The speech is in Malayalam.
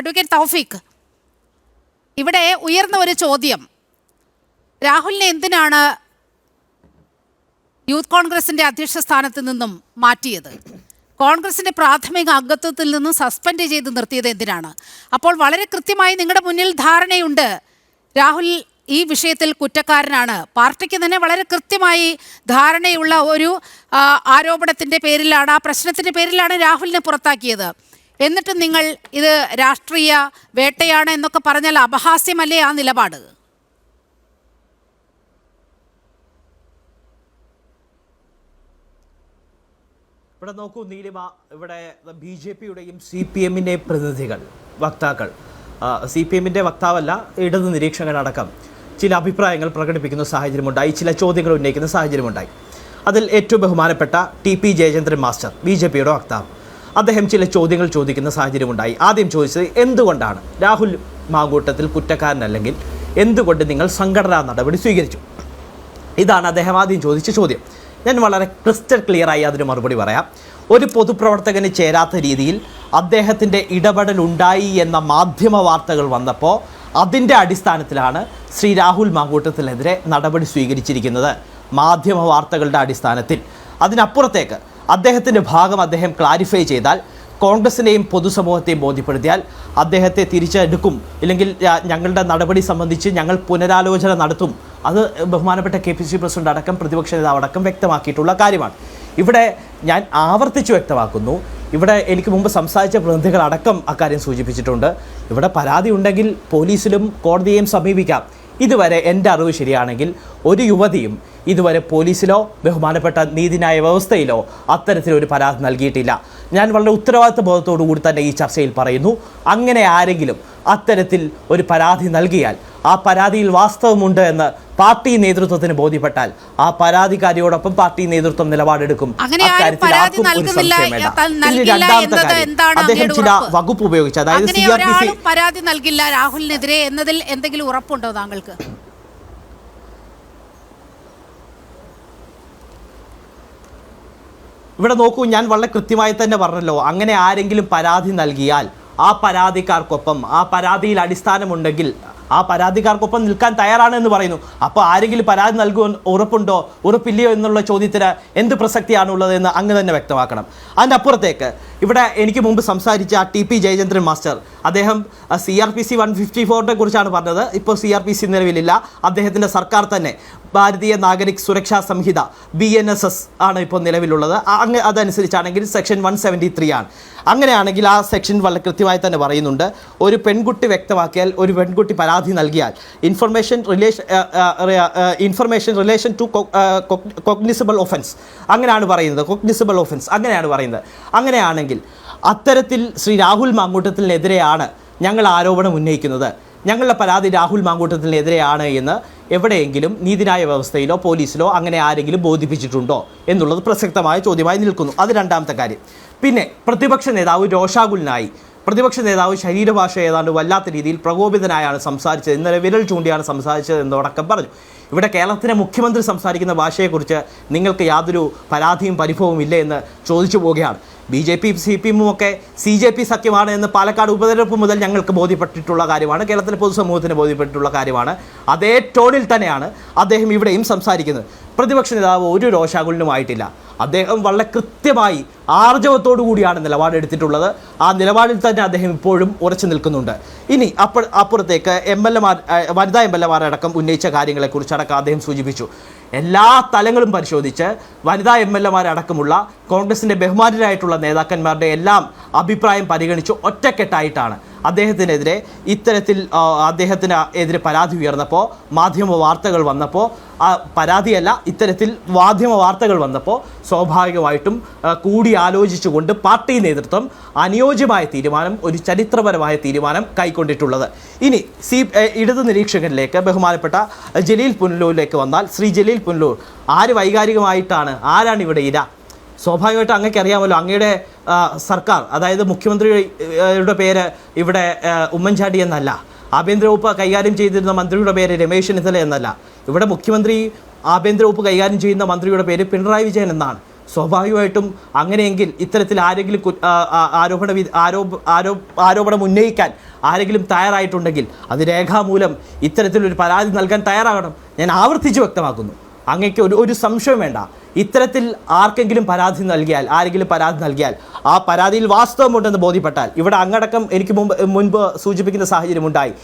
അഡ്വക്കേറ്റ് തൗഫീഖ് ഇവിടെ ഉയർന്ന ഒരു ചോദ്യം. രാഹുലിനെ എന്തിനാണ് യൂത്ത് കോൺഗ്രസിന്റെ അധ്യക്ഷ സ്ഥാനത്ത് നിന്നും മാറ്റിയത്? കോൺഗ്രസിന്റെ പ്രാഥമിക അംഗത്വത്തിൽ നിന്നും സസ്പെൻഡ് ചെയ്ത് നിർത്തിയത് എന്തിനാണ്? അപ്പോൾ വളരെ കൃത്യമായി നിങ്ങളുടെ മുന്നിൽ ധാരണയുണ്ട്. രാഹുൽ ഈ വിഷയത്തിൽ കുറ്റക്കാരനാണ്. പാർട്ടിക്ക് തന്നെ വളരെ കൃത്യമായി ധാരണയുള്ള ഒരു ആരോപണത്തിന്റെ പേരിലാണ് ആ പ്രശ്നത്തിന്റെ പേരിലാണ് രാഹുലിനെ പുറത്താക്കിയത്. എന്നിട്ടും നിങ്ങൾ ഇത് രാഷ്ട്രീയ വേട്ടയാണ് എന്നൊക്കെ പറഞ്ഞാൽ അപഹാസ്യമല്ലേ ആ നിലപാട്? ഇവിടെ നോക്കൂ നീലിമ ഇവിടെ ബി ജെ പിയുടെയും സി പി എമ്മിന്റെ പ്രതിനിധികൾ വക്താക്കൾ. സി പി എമ്മിന്റെ വക്താവല്ല ഇടത് നിരീക്ഷകനടക്കം ചില അഭിപ്രായങ്ങൾ പ്രകടിപ്പിക്കുന്ന സാഹചര്യമുണ്ടായി ചില ചോദ്യങ്ങൾ ഉന്നയിക്കുന്ന സാഹചര്യമുണ്ടായി. അതിൽ ഏറ്റവും ബഹുമാനപ്പെട്ട T P Jayachandran master B J പിയുടെ വക്താവ്. അദ്ദേഹം ചില ചോദ്യങ്ങൾ ചോദിക്കുന്ന സാഹചര്യമുണ്ടായി. ആദ്യം ചോദിച്ചത് എന്തുകൊണ്ടാണ്? രാഹുൽ മാങ്കൂട്ടത്തിൽ കുറ്റക്കാരനല്ലെങ്കിൽ എന്തുകൊണ്ട് നിങ്ങൾ സംഘടനാ നടപടി സ്വീകരിച്ചു? ഇതാണ് അദ്ദേഹം ആദ്യം ചോദിച്ച ചോദ്യം. ഞാൻ വളരെ ക്രിസ്റ്റൽ ക്ലിയറായി അതിന് മറുപടി പറയാം. ഒരു പൊതുപ്രവർത്തകന് ചേരാത്ത രീതിയിൽ അദ്ദേഹത്തിന്റെ ഇടപെടൽ ഉണ്ടായി എന്ന മാധ്യമ വാർത്തകൾ വന്നപ്പോൾ അതിന്റെ അടിസ്ഥാനത്തിലാണ് ശ്രീ രാഹുൽ മാങ്കൂട്ടത്തിനെതിരെ നടപടി സ്വീകരിച്ചിരിക്കുന്നത്. മാധ്യമ വാർത്തകളുടെ അടിസ്ഥാനത്തിൽ. അതിനപ്പുറത്തേക്ക് അദ്ദേഹത്തിന്റെ ഭാഗം അദ്ദേഹം ക്ലാരിഫൈ ചെയ്താൽ കോൺഗ്രസിനെയും പൊതുസമൂഹത്തെയും ബോധ്യപ്പെടുത്തിയാൽ അദ്ദേഹത്തെ തിരിച്ചെടുക്കും. ഇല്ലെങ്കിൽ ഞങ്ങളുടെ നടപടി സംബന്ധിച്ച് ഞങ്ങൾ പുനരാലോചന നടത്തും. അത് ബഹുമാനപ്പെട്ട കെ പി സി പ്രസിഡന്റ് അടക്കം പ്രതിപക്ഷ നേതാവ് അടക്കം വ്യക്തമാക്കിയിട്ടുള്ള കാര്യമാണ്. ഇവിടെ ഞാൻ ആവർത്തിച്ചു വ്യക്തമാക്കുന്നു. ഇവിടെ എനിക്ക് മുമ്പ് സംസാരിച്ച പ്രതിനിധികൾ അടക്കം അക്കാര്യം സൂചിപ്പിച്ചിട്ടുണ്ട്. ഇവിടെ പരാതി ഉണ്ടെങ്കിൽ പോലീസിലും കോടതിയെയും സമീപിക്കാം. ഇതുവരെ എന്റെ അറിവ് ശരിയാണെങ്കിൽ ഒരു യുവതിയും ഇതുവരെ പോലീസിലോ ബഹുമാനപ്പെട്ട നീതിന്യായ വ്യവസ്ഥയിലോ അത്തരത്തിലൊരു പരാതി നൽകിയിട്ടില്ല. ഞാൻ വളരെ ഉത്തരവാദിത്വ ബോധത്തോടു കൂടി തന്നെ ഈ ചർച്ചയിൽ പറയുന്നു. അങ്ങനെ ആരെങ്കിലും അത്തരത്തിൽ ഒരു പരാതി നൽകിയാൽ ആ പരാതിയിൽ വാസ്തവമുണ്ട് എന്ന് പാർട്ടി നേതൃത്വത്തിന് ബോധ്യപ്പെട്ടാൽ ആ പരാതിക്കാരിയോടൊപ്പം പാർട്ടി നേതൃത്വം നിലപാടെടുക്കും അക്കാര്യത്തിൽ ആർക്കും ഒരു സംശയം വേണ്ട. നൽകില്ല രണ്ടാമത്തെ കാര്യം, അദ്ദേഹം ചില? വകുപ്പ് ഉപയോഗിച്ച് അതായത് സി ആർ പി സി പരാതി നൽകില്ല രാഹുലിനെതിരെ എന്നതിൽ എന്തെങ്കിലും ഉറപ്പുണ്ടോ താങ്കൾക്ക് ഇവിടെ നോക്കൂ ഞാൻ വളരെ കൃത്യമായി തന്നെ പറഞ്ഞല്ലോ അങ്ങനെ ആരെങ്കിലും പരാതി നൽകിയാൽ ആ പരാതിക്കാർക്കൊപ്പം ആ പരാതിയിൽ അടിസ്ഥാനമുണ്ടെങ്കിൽ ആ പരാതിക്കാർക്കൊപ്പം നിൽക്കാൻ തയ്യാറാണ് എന്ന് പറയുന്നു. അപ്പോൾ ആരെങ്കിലും പരാതി നൽകുമെന്ന് ഉറപ്പുണ്ടോ ഉറപ്പില്ലയോ എന്നുള്ള ചോദ്യത്തിന് എന്ത് പ്രസക്തിയാണുള്ളത് എന്ന് അങ്ങ് തന്നെ വ്യക്തമാക്കണം. അതിന്റെ അപ്പുറത്തേക്ക് ഇവിടെ എനിക്ക് മുമ്പ് സംസാരിച്ച ടി പി ജയചന്ദ്രൻ മാസ്റ്റർ അദ്ദേഹം C R P C one fifty ഫോറിനെ കുറിച്ചാണ് പറഞ്ഞത്. ഇപ്പോൾ സി ആർ പി സി നിലവിലില്ല. അദ്ദേഹത്തിന്റെ സർക്കാർ തന്നെ Bharatiya Nagarik Suraksha Sanhita B N S S ആണ് ഇപ്പോൾ നിലവിലുള്ളത്. അങ്ങ് അതനുസരിച്ചാണെങ്കിൽ സെക്ഷൻ വൺ സെവന്റി ത്രീ ആണ്. അങ്ങനെയാണെങ്കിൽ ആ സെക്ഷൻ വളരെ കൃത്യമായി തന്നെ പറയുന്നുണ്ട്. ഒരു പെൺകുട്ടി വ്യക്തമാക്കിയാൽ ഒരു പെൺകുട്ടി പരാതി നൽകിയാൽ information relation information relation to cognizable offence അങ്ങനെയാണ് പറയുന്നത്. കൊഗ്നിസിബിൾ ഒഫൻസ് അങ്ങനെയാണ് പറയുന്നത്. അങ്ങനെയാണെങ്കിൽ അത്തരത്തിൽ ശ്രീ രാഹുൽ മാങ്കൂട്ടത്തിനെതിരെയാണ് ഞങ്ങൾ ആരോപണം ഉന്നയിക്കുന്നത്. ഞങ്ങളുടെ പരാതി രാഹുൽ മാങ്കൂട്ടത്തിനെതിരെയാണ് എന്ന് എവിടെയെങ്കിലും നീതിന്യായ വ്യവസ്ഥയിലോ പോലീസിലോ അങ്ങനെ ആരെങ്കിലും ബോധിപ്പിച്ചിട്ടുണ്ടോ എന്നുള്ളത് പ്രസക്തമായ ചോദ്യമായി നിൽക്കുന്നു. അത് രണ്ടാമത്തെ കാര്യം. പിന്നെ പ്രതിപക്ഷ നേതാവ് രോഷാകുലിനായി. പ്രതിപക്ഷ നേതാവ് ശരീരഭാഷ ഏതാണ്ട് വല്ലാത്ത രീതിയിൽ പ്രകോപിതനായാണ് സംസാരിച്ചത്. ഇന്നലെ വിരൽ ചൂണ്ടിയാണ് സംസാരിച്ചത് എന്നതടക്കം പറഞ്ഞു. ഇവിടെ കേരളത്തിലെ മുഖ്യമന്ത്രി സംസാരിക്കുന്ന ഭാഷയെക്കുറിച്ച് നിങ്ങൾക്ക് യാതൊരു പരാതിയും പരിഭവവും ഇല്ലേ എന്ന് ചോദിച്ചു പോവുകയാണ്. B J P C P എമ്മും ഒക്കെ സി ജെ പി സഖ്യമാണ് എന്ന് പാലക്കാട് ഉപതെരഞ്ഞെടുപ്പ് മുതൽ ഞങ്ങൾക്ക് ബോധ്യപ്പെട്ടിട്ടുള്ള കാര്യമാണ്. കേരളത്തിലെ പൊതുസമൂഹത്തിന് ബോധ്യപ്പെട്ടിട്ടുള്ള കാര്യമാണ്. അതേ ടോണിൽ തന്നെയാണ് അദ്ദേഹം ഇവിടെയും സംസാരിക്കുന്നത്. പ്രതിപക്ഷ നേതാവ് ഒരു രോഷാകുലനുമായിട്ടില്ല. അദ്ദേഹം വളരെ കൃത്യമായി ആർജവത്തോടു കൂടിയാണ് നിലപാടെടുത്തിട്ടുള്ളത്. ആ നിലപാടിൽ തന്നെ അദ്ദേഹം ഇപ്പോഴും ഉറച്ചു നിൽക്കുന്നുണ്ട്. ഇനി അപ്പ അപ്പുറത്തേക്ക് എം എൽ എമാർ വനിതാ എം എൽ എമാരടക്കം ഉന്നയിച്ച കാര്യങ്ങളെക്കുറിച്ചടക്കം അദ്ദേഹം സൂചിപ്പിച്ചു. എല്ലാ തലങ്ങളും പരിശോധിച്ച് വനിതാ എം എൽ എമാരടക്കമുള്ള കോൺഗ്രസിന്റെ ബഹുമാനരായിട്ടുള്ള നേതാക്കന്മാരുടെ എല്ലാം അഭിപ്രായം പരിഗണിച്ച് ഒറ്റക്കെട്ടായിട്ടാണ് അദ്ദേഹത്തിനെതിരെ ഇത്തരത്തിൽ അദ്ദേഹത്തിന് എതിരെ പരാതി ഉയർന്നപ്പോൾ മാധ്യമ വാർത്തകൾ വന്നപ്പോൾ പരാതിയല്ല ഇത്തരത്തിൽ മാധ്യമ വാർത്തകൾ വന്നപ്പോൾ സ്വാഭാവികമായിട്ടും കൂടിയാലോചിച്ചുകൊണ്ട് പാർട്ടി നേതൃത്വം അനുയോജ്യമായ തീരുമാനം ഒരു ചരിത്രപരമായ തീരുമാനം കൈക്കൊണ്ടിട്ടുള്ളത്. ഇനി സി ഇടതു നിരീക്ഷകനിലേക്ക് ബഹുമാനപ്പെട്ട ജലീൽ പുനലൂരിലേക്ക് വന്നാൽ ശ്രീ ജലീൽ പുനലൂർ ആര് വൈകാരികമായിട്ടാണ്? ആരാണ് ഇവിടെ ഇര? സ്വാഭാവികമായിട്ടും അങ്ങേക്ക് അറിയാമല്ലോ അങ്ങയുടെ സർക്കാർ അതായത് മുഖ്യമന്ത്രിയുടെ പേര് ഇവിടെ ഉമ്മൻചാണ്ടി എന്നല്ല ആഭ്യന്തര വകുപ്പ് കൈകാര്യം ചെയ്തിരുന്ന മന്ത്രിയുടെ പേര് രമേശ് ചെന്നിത്തല എന്നല്ല. ഇവിടെ മുഖ്യമന്ത്രി ആഭ്യന്തര വകുപ്പ് കൈകാര്യം ചെയ്യുന്ന മന്ത്രിയുടെ പേര് പിണറായി വിജയൻ എന്നാണ്. സ്വാഭാവികമായിട്ടും അങ്ങനെയെങ്കിൽ ഇത്തരത്തിൽ ആരെങ്കിലും ആരോപണ ആരോപ ആരോപണം ഉന്നയിക്കാൻ ആരെങ്കിലും തയ്യാറായിട്ടുണ്ടെങ്കിൽ അത് രേഖാമൂലം ഇത്തരത്തിലൊരു പരാതി നൽകാൻ തയ്യാറാകണം. ഞാൻ ആവർത്തിച്ച് വ്യക്തമാക്കുന്നു. അങ്ങേക്ക് ഒരു ഒരു സംശയം വേണ്ട. ഇത്തരത്തിൽ ആർക്കെങ്കിലും പരാതി നൽകിയാൽ ആരെങ്കിലും പരാതി നൽകിയാൽ ആ പരാതിയിൽ വാസ്തവമുണ്ടെന്ന് ബോധ്യപ്പെട്ടാൽ ഇവിടെ അങ്ങടക്കം എനിക്ക് മുമ്പ് മുൻപ് സൂചിപ്പിക്കുന്ന സാഹചര്യം ഉണ്ടായി